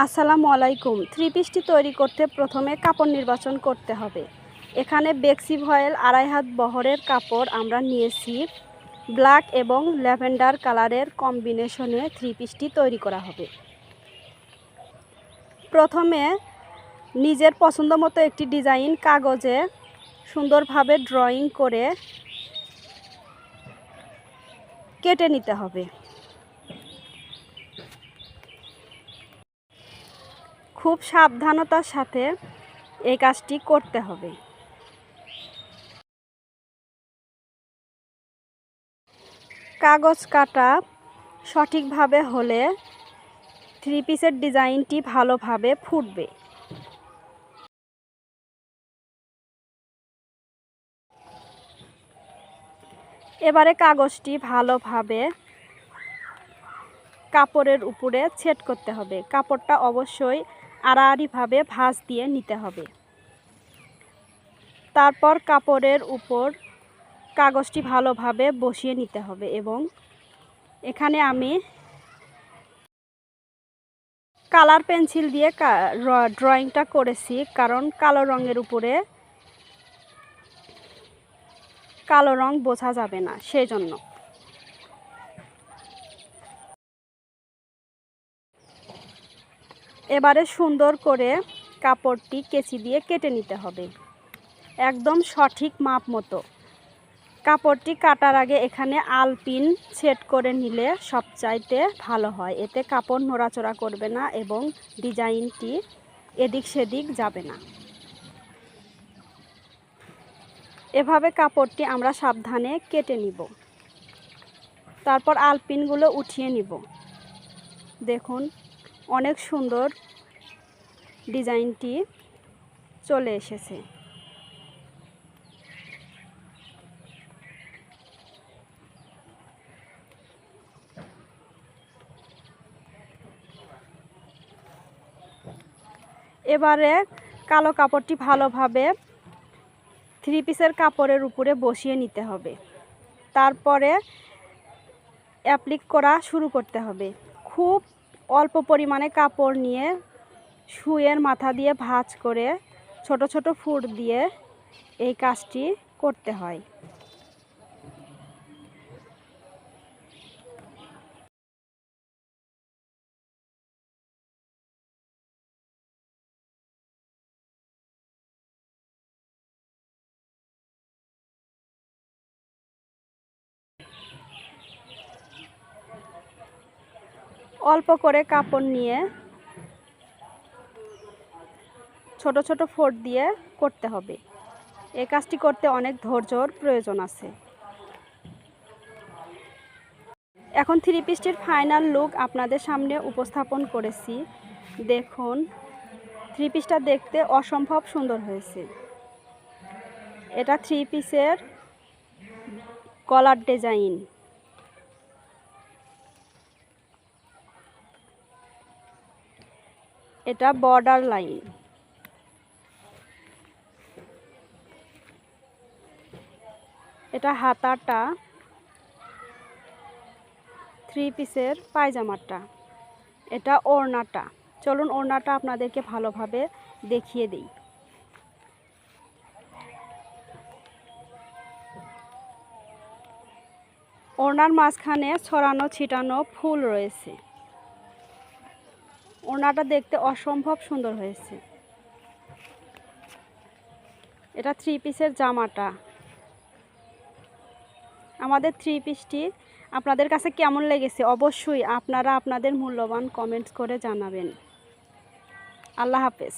আসসালামু আলাইকুম। থ্রি পিসটি তৈরি করতে প্রথমে কাপড় নির্বাচন করতে হবে। এখানে বেক্সি ভয়েল আড়াই হাত বহরের কাপড় আমরা নিয়েছি। ব্ল্যাক এবং ল্যাভেন্ডার কালারের কম্বিনেশনে থ্রি পিসটি তৈরি করা হবে। প্রথমে নিজের পছন্দ মতো একটি ডিজাইন কাগজে সুন্দরভাবে ড্রয়িং করে কেটে নিতে হবে। খুব সাবধানতার সাথে এই কাজটি করতে হবে। কাগজ কাটা সঠিকভাবে হলে থ্রি পিসের ডিজাইনটি ভালোভাবে ফুটবে। এবারে কাগজটি ভালোভাবে কাপড়ের উপরে ছেট করতে হবে। কাপড়টা অবশ্যই আড়াআড়িভাবে ভাঁজ দিয়ে নিতে হবে। তারপর কাপড়ের উপর কাগজটি ভালোভাবে বসিয়ে নিতে হবে এবং এখানে আমি কালার পেন্সিল দিয়ে ড্রয়িংটা করেছি কারণ কালো রঙের উপরে কালো রং বোঝা যাবে না সেই জন্য এবারে সুন্দর করে কাপড়টি কেচি দিয়ে কেটে নিতে হবে। একদম সঠিক মাপ মতো। কাপড়টি কাটার আগে এখানে আলপিন সেট করে নিলে সবচাইতে ভালো হয়। এতে কাপড় নড়াচড়া করবে না এবং ডিজাইনটি এদিক সেদিক যাবে না। এভাবে কাপড়টি আমরা সাবধানে কেটে নিব। তারপর আলপিনগুলো উঠিয়ে নিব। দেখুন অনেক সুন্দর ডিজাইনটি চলে এসেছে। এবারে কালো কাপড়টি ভালোভাবে থ্রি পিসের কাপড়ের উপরে বসিয়ে নিতে হবে। তারপরে অ্যাপ্লিক করা শুরু করতে হবে। খুব অল্প পরিমাণে কাপড় নিয়ে শুয়ের মাথা দিয়ে ভাঁজ করে ছোট ছোট ফুট দিয়ে এই কাজটি করতে হয়। অল্প করে কাপড় নিয়ে ছোট ছোট ফোট দিয়ে করতে হবে। এই কাজটি করতে অনেক ধৈর্যর প্রয়োজন আছে। এখন থ্রি পিসটির ফাইনাল লুক আপনাদের সামনে উপস্থাপন করেছি। দেখুন, থ্রি পিসটা দেখতে অসম্ভব সুন্দর হয়েছে। এটা থ্রি পিসের কলার ডিজাইন। এটা বর্ডার লাইন এটা হাতাটা থ্রি পিসের পায়জামাটা। এটা ওড়নাটা। চলুন ওড়নাটা আপনাদেরকে ভালোভাবে দেখিয়ে দিই। ওড়নার মাঝখানে ছড়ানো ছিটানো ফুল রয়েছে। ওড়নাটা দেখতে অসম্ভব সুন্দর হয়েছে। এটা থ্রি পিসের জামাটা। আমাদের থ্রি পিসটি আপনাদের কাছে কেমন লেগেছে? অবশ্যই আপনারা আপনাদের মূল্যবান কমেন্টস করে জানাবেন। আল্লাহ হাফেজ।